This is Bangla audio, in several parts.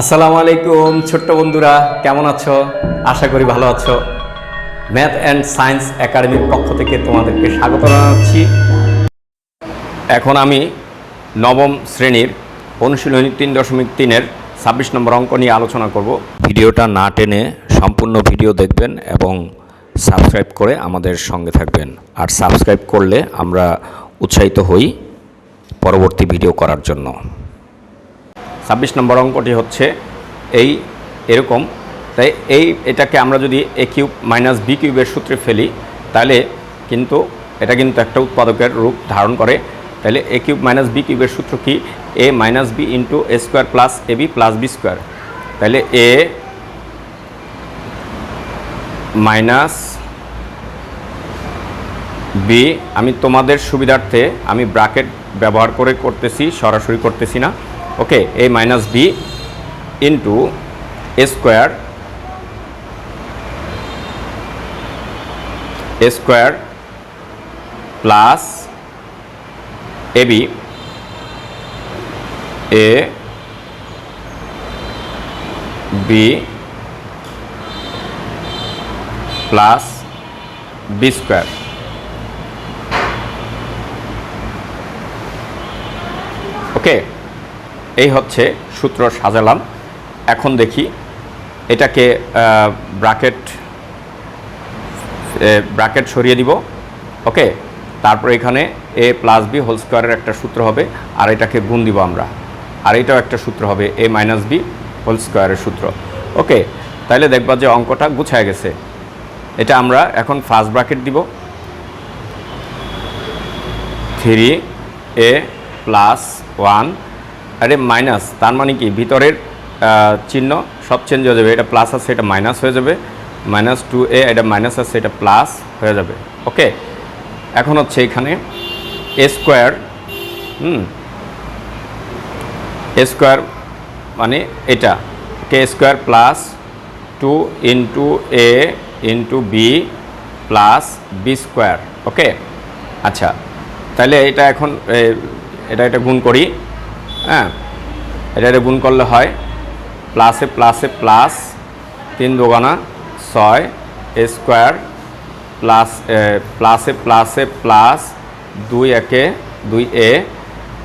আসসালামু আলাইকুম, ছোট্ট বন্ধুরা, কেমন আছো? আশা করি ভালো আছো। ম্যাথ অ্যান্ড সায়েন্স একাডেমির পক্ষ থেকে তোমাদেরকে স্বাগত জানাচ্ছি। এখন আমি নবম শ্রেণির অনুশীলনী তিন দশমিক তিনের ছাব্বিশ নম্বর অঙ্ক নিয়ে আলোচনা করব। ভিডিওটা না টেনে সম্পূর্ণ ভিডিও দেখবেন এবং সাবস্ক্রাইব করে আমাদের সঙ্গে থাকবেন। আর সাবস্ক্রাইব করলে আমরা উৎসাহিত হই পরবর্তী ভিডিও করার জন্য। ছাব্বিশ নম্বর অঙ্কটি হচ্ছে এই এরকম। তাই এই এটাকে আমরা যদি এ কিউব মাইনাস বি কিউবের সূত্রে ফেলি, তাহলে কিন্তু এটা কিন্তু একটা উৎপাদকের রূপ ধারণ করে। তাহলে এ কিউব মাইনাস বি কিউবের সূত্র কি? A minus B into A square plus A B plus B square তাহলে এ মাইনাস বি আমি তোমাদের সুবিধার্থে আমি ব্রাকেট ব্যবহার করে করতেছি, সরাসরি করতেছি না। Okay A minus B into A square A square plus A B A B plus B square okay এই হচ্ছে সূত্র সাজালাম এখন দেখি এটাকে ব্রাকেট ব্রাকেট সরিয়ে দিব। ওকে? তারপর এখানে এ প্লাস বি হোল স্কোয়ারের একটা সূত্র হবে, আর এটাকে গুণ দিব আমরা। আর এটাও একটা সূত্র হবে, এ মাইনাস বি হোল স্কোয়ারের সূত্র। ওকে? তাইলে দেখবা যে অঙ্কটা গুছায় গেছে। এটা আমরা এখন ফার্স্ট ব্রাকেট দিব। থ্রি এ প্লাস ওয়ান আরে মাইনাস, তার মানে কি? ভিতরের চিহ্ন সব চেঞ্জ হয়ে যাবে। এটা প্লাস আছে, এটা মাইনাস হয়ে যাবে। মাইনাস টু এ এটা মাইনাস আছে, এটা প্লাস হয়ে যাবে। ওকে এখন হচ্ছে এখানে এ স্কোয়ার হুম? এ স্কোয়ার মানে এটা। K square plus two into A into B plus B square okay আচ্ছা। তাহলে এটা এখন এটা এটা গুণ করি। হ্যাঁ এটা এটা গুণ করলে হয় প্লাসে প্লাসে প্লাস তিন দোকানা ছয় স্কোয়ার প্লাস প্লাসে প্লাসে প্লাস দুই একে দুই এ,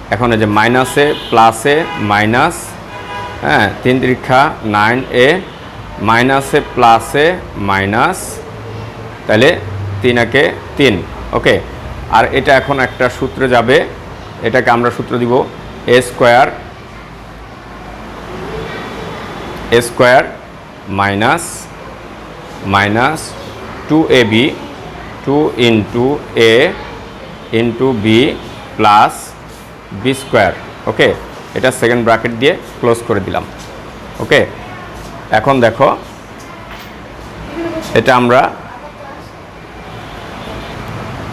এখন এই যে মাইনাসে প্লাসে মাইনাস হ্যাঁ তিন দীর্ঘা নাইন এ মাইনাসে প্লাসে মাইনাস তাহলে তিন একে তিন ওকে আর এটা এখন একটা সূত্রে যাবে, এটাকে আমরা সূত্র দিব A square A square minus minus two A B two into A into B plus B square okay এটা সেকেন্ড ব্র্যাকেট দিয়ে ক্লোজ করে দিলাম। ওকে এখন দেখো, এটা আমরা,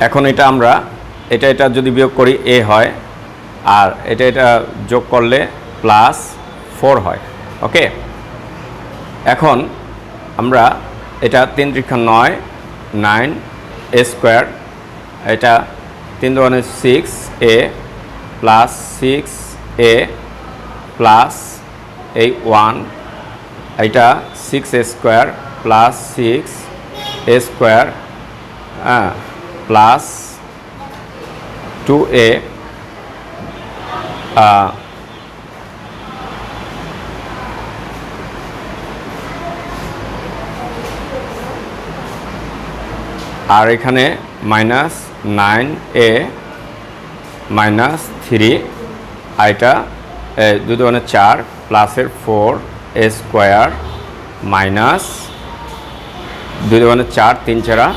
এখন এটা আমরা, এটা এটা যদি বিয়োগ করি এ হয় আর এটা এটা যোগ করলে প্লাস ফোর হয় ওকে এখন আমরা এটা তিন ত্রিক্ষা নয় নাইন এ স্কোয়ার এটা তিন দোকানে six A plus six A plus এই ওয়ান এটা six A square plus six A square হ্যাঁ প্লাস টু এ আর এখানে minus nine A minus three A, দুই দোকানে চার প্লাসের ফোর এ স্কোয়ার মাইনাস দুই দোকানে চার তিন চারা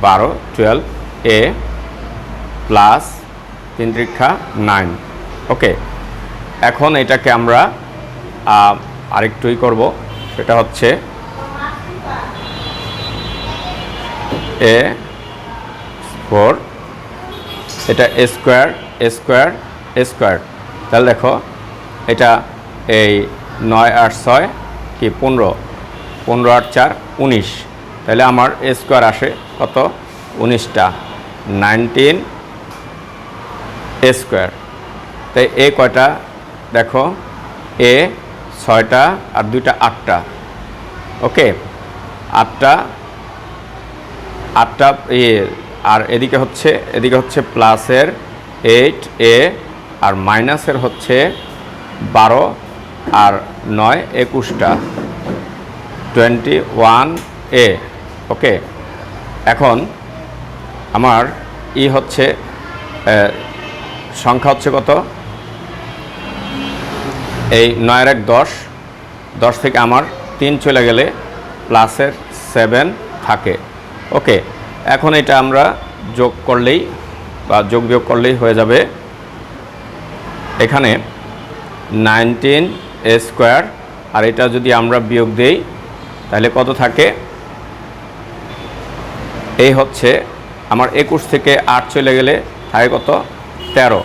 বারো টুয়েলভ এ প্লাস তিন ত্রিক্ষা নাইন ওকে এখন এটাকে আমরা আরেকটুই করব। সেটা হচ্ছে এ ফোর এটা A square A square A square. তাহলে দেখো, এটা এই নয় আট ছয় কি পনেরো? পনেরো আট চার, উনিশ। তাহলে আমার এ স্কোয়ার আসে কত? উনিশটা। Nineteen A square. তাই এ কয়টা? দেখো, এ ছয়টা আর দুইটা আটটা। ওকে? আটটা আটটা এ, আর এদিকে হচ্ছে এদিকে হচ্ছে প্লাসের এইট এ, আর মাইনাসের হচ্ছে বারো আর নয়, একুশটা। Twenty one A. ওকে? এখন আমার ই হচ্ছে সংখ্যা হচ্ছে কত? এই নয়ের এক দশ দশ থেকে আমার তিন চলে গেলে প্লাসের সেভেন থাকে। ওকে, এখন এটা আমরা যোগ করলেই বা যোগ বিয়োগ করলেই হয়ে যাবে। এখানে নাইনটিন এ স্কোয়ার, আর এটা যদি আমরা বিয়োগ দেই, তাহলে কত থাকে? এই হচ্ছে আমার একুশ থেকে আট চলে গেলে থাকে কত? তেরো,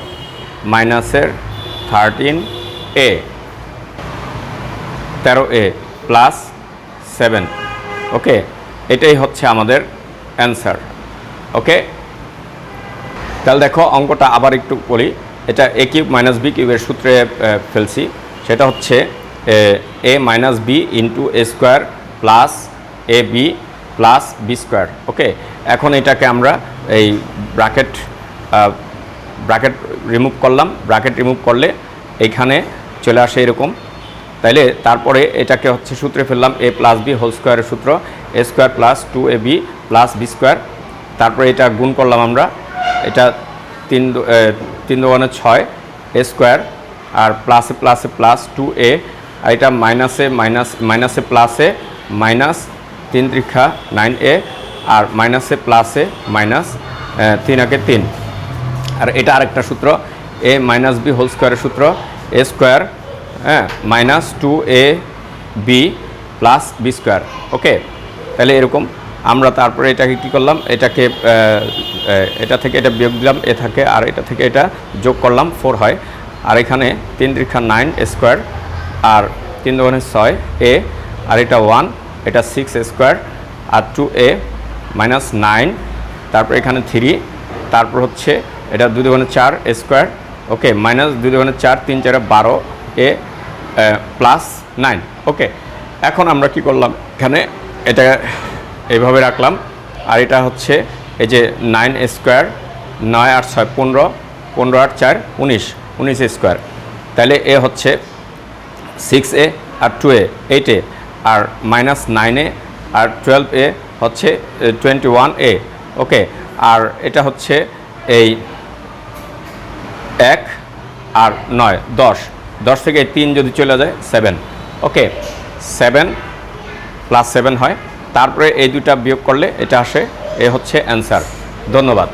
মাইনাসের থার্টিন এ। তেরো এ প্লাস সেভেন ওকে এটাই হচ্ছে আমাদের অ্যান্সার ওকে তাহলে দেখো, অঙ্কটা আবার একটু বলি। এটা এ কিউব মাইনাস বি কিউবের সূত্রে ফেলছি। সেটা হচ্ছে, A minus B into A square plus A B plus B square okay এখন এটাকে আমরা এই ব্র্যাকেট ব্র্যাকেট রিমুভ করলাম। ব্র্যাকেট রিমুভ করলে এইখানে চলে আসে এরকম। তাইলে তারপরে এটাকে হচ্ছে সূত্রে ফেললাম এ প্লাস বি হোল স্কোয়ারের সূত্র, A square plus two A B plus B square. তারপরে এটা গুণ করলাম আমরা, এটা তিন তিন দোকানে ছয়, এ স্কোয়ার আর প্লাসে প্লাসে প্লাস টু এ, আর এটা মাইনাসে মাইনাস, মাইনাসে প্লাসে মাইনাস তিন ত্রিক্ষা নাইন এ, আর মাইনাসে প্লাসে মাইনাস তিন আগে তিন। আর এটা আরেকটা সূত্র, এ মাইনাস বি হোল স্কোয়ারের সূত্র, এ স্কোয়ার হ্যাঁ minus two A B plus B square okay তাহলে এরকম আমরা তারপরে এটাকে কী করলাম? এটাকে এটা থেকে এটা বিয়োগ দিলাম, এ থাকে, আর এটা থেকে এটা যোগ করলাম ফোর হয়। আর এখানে তিন রেখা নাইন স্কোয়ার আর তিন দোকানে ছয় এ আর এটা ওয়ান এটা সিক্স স্কোয়ার আর টু এ মাইনাস নাইন তারপর এখানে থ্রি তারপর হচ্ছে এটা দুই দোকানে চার স্কোয়ার ওকে মাইনাস দুই দোকানে চার, তিন চারে বারো এ প্লাস নাইন ওকে এখন আমরা কি করলাম? এখানে এটা এইভাবে রাখলাম। আর এটা হচ্ছে এই যে নাইন স্কোয়ার নয় আট ছয়, পনেরো পনেরো আট চার, উনিশ উনিশ স্কোয়ার তাহলে এ হচ্ছে সিক্স এ আর টু এ এইট এ। আর মাইনাস নাইন এ আর টুয়েলভ এ হচ্ছে টোয়েন্টি ওয়ান এ। ওকে আর এটা হচ্ছে এই এক আর নয়, দশ। দশ থেকে তিন যদি চলে যায় seven okay seven plus seven হয়। তারপরে এই দুটা বিয়োগ করলে এটা আসে, এ হচ্ছে অ্যান্সার ধন্যবাদ।